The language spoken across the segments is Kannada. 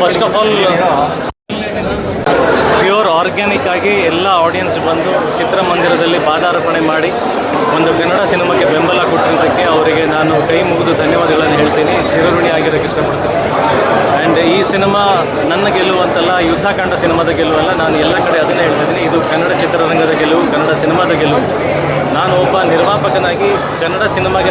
First of all pure organic ಆಗಿ ಎಲ್ಲ ಆಡಿಯನ್ಸ್ ಬಂದು ಚಿತ್ರಮಂದಿರದಲ್ಲಿ ಪಾದಾರ್ಪಣೆ ಮಾಡಿ ಒಂದು ಕನ್ನಡ ಸಿನಿಮಾಕ್ಕೆ ಬೆಂಬಲ ಕೊಟ್ಟಿರೋದಕ್ಕೆ ಅವರಿಗೆ ನಾನು ಕೈ ಮುಗಿದು ಧನ್ಯವಾದಗಳನ್ನು ಹೇಳ್ತೀನಿ. ಚಿರಋಣಿ ಆಗಿರೋಕ್ಕೆ ಇಷ್ಟಪಡ್ತೀನಿ. ಆ್ಯಂಡ್ ಈ ಸಿನಿಮಾ ನನ್ನ ಗೆಲುವಂತಲ್ಲ ಯುದ್ಧಕಾಂಡ ಸಿನಿಮಾದ ಗೆಲುವಲ್ಲ ನಾನು ಎಲ್ಲ ಕಡೆ ಅದನ್ನೇ ಹೇಳ್ತಿದ್ದೀನಿ ಇದು ಕನ್ನಡ ಚಿತ್ರರಂಗದ ಗೆಲುವು ಕನ್ನಡ ಸಿನಿಮಾದ ಗೆಲುವು. ನಾನು ಒಬ್ಬ ನಿರ್ಮಾಪಕನಾಗಿ ಕನ್ನಡ ಸಿನಿಮಾಗೆ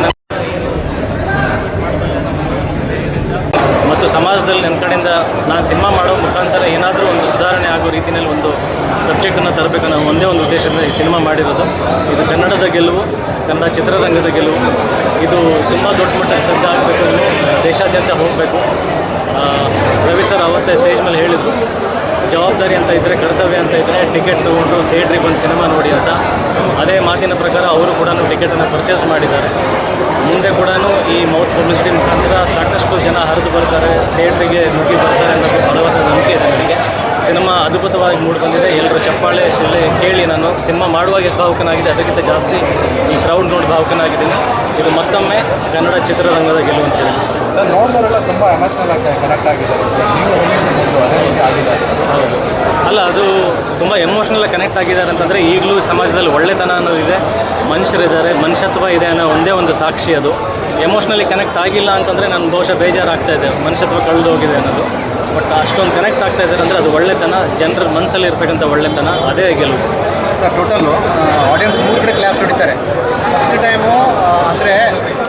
ನನ್ನ ಕಡೆಯಿಂದ ನಾನು ಸಿನಿಮಾ ಮಾಡೋ ಮುಖಾಂತರ ಏನಾದರೂ ಒಂದು ಸುಧಾರಣೆ ಆಗೋ ರೀತಿಯಲ್ಲಿ ಒಂದು ಸಬ್ಜೆಕ್ಟನ್ನು ತರಬೇಕು ನಾವು ಒಂದೇ ಒಂದು ಉದ್ದೇಶದಿಂದ ಈ ಸಿನಿಮಾ ಮಾಡಿರೋದು. ಇದು ಕನ್ನಡದ ಗೆಲುವು, ಕನ್ನಡ ಚಿತ್ರರಂಗದ ಗೆಲುವು. ಇದು ತುಂಬ ದೊಡ್ಡ ಮಟ್ಟಕ್ಕೆ ಶಬ್ದ ಆಗಬೇಕು ದೇಶಾದ್ಯಂತ ಹೋಗಬೇಕು. ರವಿ ಸರ್ ಅವತ್ತೇ ಸ್ಟೇಜ್ ಮೇಲೆ ಹೇಳಿದರು, ಜವಾಬ್ದಾರಿ ಅಂತ ಇದ್ದರೆ ಕರ್ತವ್ಯ ಅಂತ ಇದ್ದರೆ ಟಿಕೆಟ್ ತೊಗೊಂಡು ಥಿಯೇಟ್ರಿಗೆ ಬಂದು ಸಿನಿಮಾ ನೋಡಿ ಅಂತ. ಅದೇ ಮಾತಿನ ಪ್ರಕಾರ ಅವರು ಕೂಡ ಟಿಕೆಟನ್ನು ಪರ್ಚೇಸ್ ಮಾಡಿದ್ದಾರೆ. ಮುಂದೆ ಕೂಡ ಈ ಮೌತ್ ಪಬ್ಲಿಸಿಟಿ ಮುಖಾಂತರ ಸಾಕಷ್ಟು ಜನ ಹರಿದು ಬರ್ತಾರೆ ಥಿಯೇಟ್ರಿಗೆ ನುಗ್ಗಿ ಬರ್ತಾರೆ ಅನ್ನೋದು ಬಲವಾದ ನಂಬಿಕೆ ಇದೆ ನನಗೆ. ಸಿನಿಮಾ ಅದ್ಭುತವಾಗಿ ಮೂಡಿಬಂದಿದೆ. ಎಲ್ಲರೂ ಚಪ್ಪಾಳೆ ಶಿಲೆ ಕೇಳಿ ನಾನು ಸಿನಿಮಾ ಮಾಡುವಾಗ ಎಷ್ಟು ಭಾವುಕನಾಗಿದೆ ಅದಕ್ಕಿಂತ ಜಾಸ್ತಿ ಈ ಕ್ರೌಡ್ ನೋಡಿ ಭಾವುಕನಾಗಿದ್ದೀನಿ. ಇದು ಮತ್ತೊಮ್ಮೆ ಕನ್ನಡ ಚಿತ್ರರಂಗದ ಗೆಲುವು ಅಂತ ಹೇಳಿ. ಸರ್ ನೋಡೋರೆಲ್ಲ ತುಂಬ ಎಮೋಷನಲ್ ಆಗಿ ಕನೆಕ್ಟ್ ಆಗಿದ್ದಾರೆ ಸರ್ ನೀವು ಆಗಿದ್ದಾರೆ. ಅಲ್ಲ, ಅದು ತುಂಬ ಎಮೋಷ್ನಲ್ ಕನೆಕ್ಟ್ ಆಗಿದ್ದಾರೆ ಅಂತಂದರೆ ಈಗಲೂ ಸಮಾಜದಲ್ಲಿ ಒಳ್ಳೆತನ ಅನ್ನೋದಿದೆ ಮನುಷ್ಯರಿದ್ದಾರೆ, ಮನುಷ್ಯತ್ವ ಇದೆ ಅನ್ನೋ ಒಂದೇ ಒಂದು ಸಾಕ್ಷಿ ಅದು. ಎಮೋಷ್ನಲಿ ಕನೆಕ್ಟ್ ಆಗಿಲ್ಲ ಅಂತಂದರೆ ನನ್ನ ಬಹುಶಃ ಬೇಜಾರಾಗ್ತಾ ಇದೆ ಮನುಷ್ಯತ್ವ ಕಳೆದು ಹೋಗಿದೆ ಅನ್ನೋದು. ಬಟ್ ಅಷ್ಟೊಂದು ಕನೆಕ್ಟ್ ಆಗ್ತಾ ಇದ್ದಾರೆ ಅಂದರೆ ಅದು ಒಳ್ಳೆತನ. ಜನರ ಮನಸ್ಸಲ್ಲಿ ಇರ್ತಕ್ಕಂಥ ಒಳ್ಳೆತನ, ಅದೇ ಗೆಲುವು. ಸರ್ ಟೋಟಲು ಆಡಿಯನ್ಸ್ ಮೂರು ಕಡೆ ಕ್ಲಾಪ್ಸ್ ಹೊಡಿತಾರೆ. ಫಸ್ಟ್ ಟೈಮು ಅಂದರೆ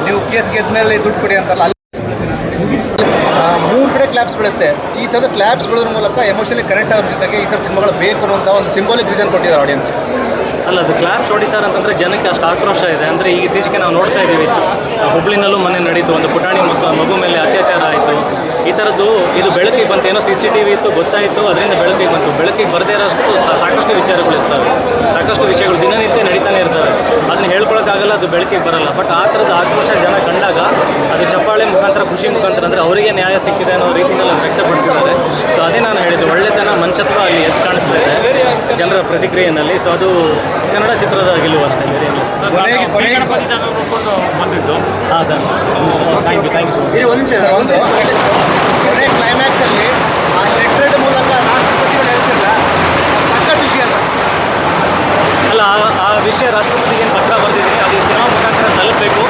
ನೀವು ಕೇಸ್ ಗೆದ್ದ ಮೇಲೆ ದುಡ್ಡು ಕೊಡಿ ಅಂತಾರಲ್ಲ ಕ್ಲಾಪ್ಸ್ ಬೀಳುತ್ತೆ. ಈ ಥರದ ಕ್ಲಾಪ್ಸ್ ಬೀಳೋದ್ರ ಮೂಲಕ ಎಮೋಷನಲಿ ಕನೆಕ್ಟ್ ಆಗೋದ್ರ ಜೊತೆಗೆ ಈ ಥರ ಸಿನಿಮಾಗಳು ಬೇಕು ಅನ್ನೋಂಥ ಒಂದು ಸಿಂಬಾಲಿಕ್ ರೀಸನ್ ಕೊಟ್ಟಿದ್ದಾರೆ ಆಡಿಯನ್ಸ್ ಅಲ್ಲ, ಅದು ಕ್ಲಾಪ್ಸ್ ಹೊಡಿತಾರೆ ಅಂತಂದರೆ ಜನಕ್ಕೆ ಅಷ್ಟು ಆಕ್ರೋಶ ಇದೆ. ಅಂದರೆ ಈಗ ಇತ್ತೀಚೆಗೆ ನಾವು ನೋಡ್ತಾ ಇದ್ದೀವಿ ಹುಬ್ಳಿನಲ್ಲೂ ಮನೆ ನಡೀತು ಒಂದು ಪುಟಾಣಿ ಮಕ್ಕ ಮಗು ಮೇಲೆ ಅತ್ಯಾಚಾರ ಆಯಿತು. ಈ ಥರದ್ದು ಇದು ಬೆಳಕಿಗೆ ಬಂತು. ಏನೋ ಸಿ ಸಿ ಟಿ ವಿ ಇತ್ತು ಗೊತ್ತಾಯಿತು. ಅದರಿಂದ ಬೆಳಕಿಗೆ ಬಂತು. ಬೆಳಕಿಗೆ ಬರದೇ ಇರೋಷ್ಟು ಸಾಕಷ್ಟು ವಿಚಾರಗಳು ಇರ್ತವೆ. ಸಾಕಷ್ಟು ವಿಷಯಗಳು ದಿನನಿತ್ಯ ನಡೀತಾನೆ ಇರ್ತವೆ. ಅದನ್ನ ಹೇಳ್ಕೊಳಕ್ಕಾಗಲ್ಲ ಅದು ಬೆಳಕಿಗೆ ಬರಲ್ಲ. ಬಟ್ ಆ ಥರದ ಆಕ್ರೋಶ ಜನ ಕಂಡಾಗ ಅದು ಚಪ್ಪಾಳೆ ಮುಖಾಂತರ ಖುಷಿ ಮುಖಾಂತರ ಅಂದರೆ ಅವರಿಗೆ ನ್ಯಾಯ ಸಿಕ್ಕಿದೆ ಅನ್ನೋ ರೀತಿಯಲ್ಲಿ ಅದು ವ್ಯಕ್ತಪಡಿಸಿದ್ದಾರೆ. ಸೊ ಅದೇ ನಾನು ಹೇಳಿದ್ದು ಒಳ್ಳೆತನ ಮನುಷ್ಯತ್ವ ಅಲ್ಲಿ ಎದ್ದು ಕಾಣಿಸ್ತಾ ಇದೆ ಜನರ ಪ್ರತಿಕ್ರಿಯೆಯಲ್ಲಿ. ಸೊ ಅದು ಕನ್ನಡ ಚಿತ್ರದ ಗೆಲುವು ಅಷ್ಟೇ ಬೇರೆ ಸರ್ ಬಂದಿದ್ದು. ಹಾಂ sir thank you thank you sir ಒಂದು ನಿಮಿಷ. ಒಂದು ಕ್ಲೈಮ್ಯಾಕ್ಸಲ್ಲಿ ಆ ಮೂಲಕ ವಿಷಯ ಅಲ್ಲ ಆ ವಿಷಯ ರಾಷ್ಟ್ರಪತಿಗೆ ಏನು ಪತ್ರ ಬರೆದಿದ್ದೀನಿ ಅದು ಸಿನಿಮಾ ಮುಖಾಂತರ ತಲುಪಬೇಕು.